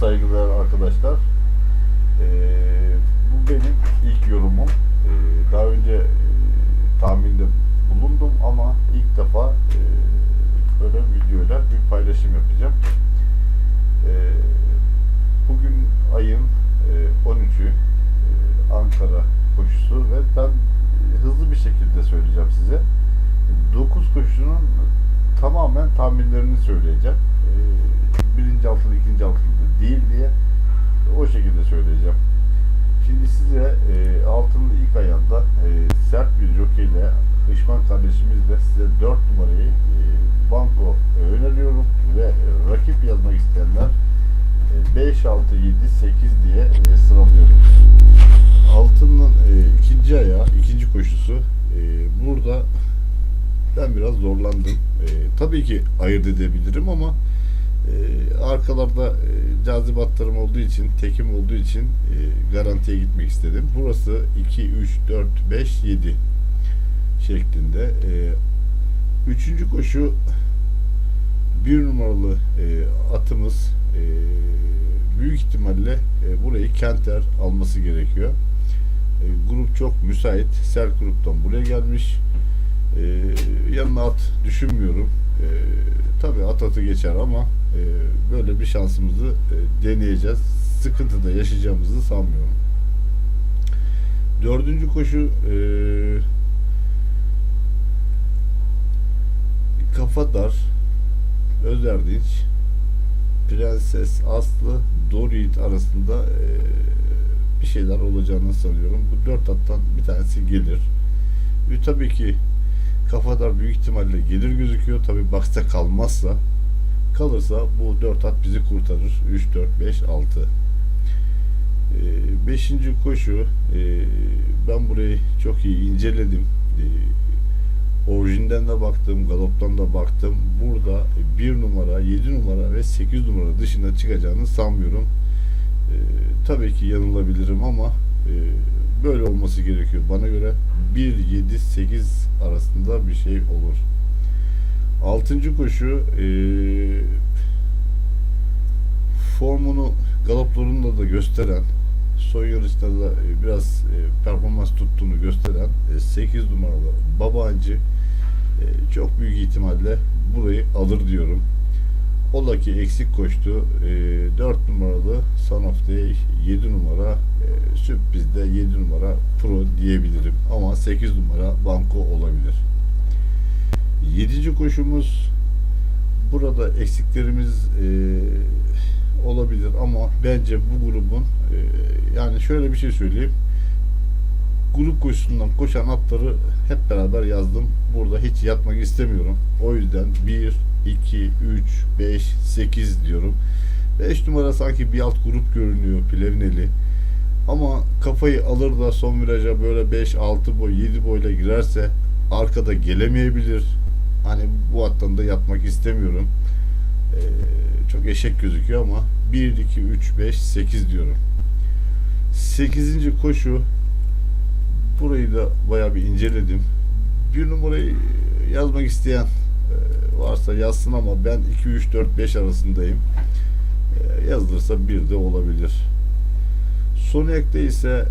saygılar arkadaşlar. Ee, bu benim ilk yorumum. Ee, daha önce e, tahminde bulundum ama ilk defa e, böyle videoyla bir paylaşım yapacağım. E, bugün ayın e, 13'ü e, Ankara koşusu ve ben e, hızlı bir şekilde söyleyeceğim size. 9 koşunun tamamen tahminlerini söyleyeceğim. E, birinci altılı, ikinci altılı değil diye o şekilde söyleyeceğim. Şimdi size e, altının ilk ayağında e, sert bir jokeyle Hışman kardeşimizle size 4 numarayı e, banko öneriyorum ve e, rakip yazmak isteyenler e, 5, 6, 7, 8 diye e, sıralıyorum. Altının e, ikinci ayağı, ikinci koşusu e, burada ben biraz zorlandım. E, tabii ki ayırt edebilirim ama e, arkalarda e, cazibatlarım olduğu için, tekim olduğu için e, garantiye gitmek istedim. Burası 2, 3, 4, 5, 7 şeklinde. E, üçüncü koşu bir numaralı e, atımız e, büyük ihtimalle e, burayı Kenter alması gerekiyor. E, grup çok müsait. Ser gruptan buraya gelmiş. E, yanına at düşünmüyorum. E, tabii at atı geçer ama e, böyle bir şansımızı e, deneyeceğiz. Sıkıntı da yaşayacağımızı sanmıyorum. Dördüncü koşu e, kafa dar Özerdinç Prenses Aslı Dorit arasında e, bir şeyler olacağını sanıyorum. Bu dört attan bir tanesi gelir. Ve tabii ki kafadar büyük ihtimalle gelir gözüküyor. Tabii baksa kalmazsa kalırsa bu dört at bizi kurtarır. 3, 4, 5, 6. Ee, beşinci koşu e, ben burayı çok iyi inceledim. Ee, orijinden de baktım, galoptan da baktım. Burada bir numara, 7 numara ve 8 numara dışında çıkacağını sanmıyorum. Ee, tabii ki yanılabilirim ama e, böyle olması gerekiyor. Bana göre 1, 7, 8 arasında bir şey olur. Altıncı koşu e, formunu galoplarında da gösteren son yarışta da e, biraz e, performans tuttuğunu gösteren 8 numaralı Babancı e, çok büyük ihtimalle burayı alır diyorum. Ola ki eksik koştu. E, 4 numaralı Son of Day, 7 numara e, sürprizde 7 numara Pro diyebilirim. Ama 8 numara Banko olabilir. 7. koşumuz burada eksiklerimiz e, olabilir ama bence bu grubun e, yani şöyle bir şey söyleyeyim. Grup koşusundan koşan atları hep beraber yazdım. Burada hiç yatmak istemiyorum. O yüzden 1, 2, 3, 5, 8 diyorum. 5 numara sanki bir alt grup görünüyor Plevneli. Ama kafayı alır da son viraja böyle 5, 6 boy, 7 boyla girerse arkada gelemeyebilir. Hani bu attan da yatmak istemiyorum. Ee, çok eşek gözüküyor ama 1, 2, 3, 5, 8 diyorum. 8. koşu burayı da bayağı bir inceledim. Bir numarayı yazmak isteyen e, varsa yazsın ama ben 2, 3, 4, 5 arasındayım. E, yazılırsa bir de olabilir. Son ekte ise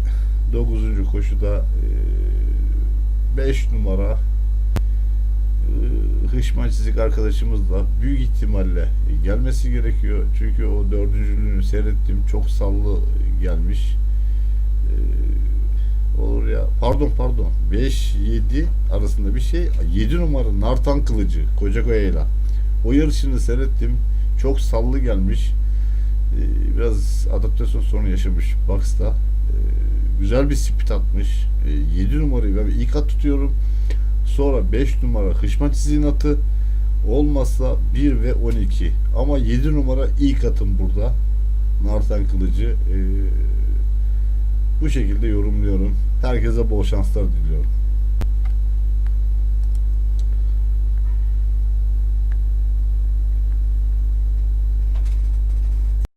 9. koşuda 5 numara Hışman çizik arkadaşımızla büyük ihtimalle gelmesi gerekiyor. Çünkü o dördüncülüğünü seyrettim. Çok sallı gelmiş. Olur ya. Pardon pardon. 5-7 arasında bir şey. 7 numara Nartan Kılıcı Kocakoya'yla. O yarışını seyrettim. Çok sallı gelmiş. E, biraz adaptasyon sorunu yaşamış Bucks'ta. E, güzel bir spit atmış. E, 7 numarayı ben ilk at tutuyorum. Sonra 5 numara Hışman çiziğin atı. Olmazsa 1 ve 12. Ama 7 numara ilk atım burada. Nartan Kılıcı. Bu şekilde yorumluyorum. Herkese bol şanslar diliyorum.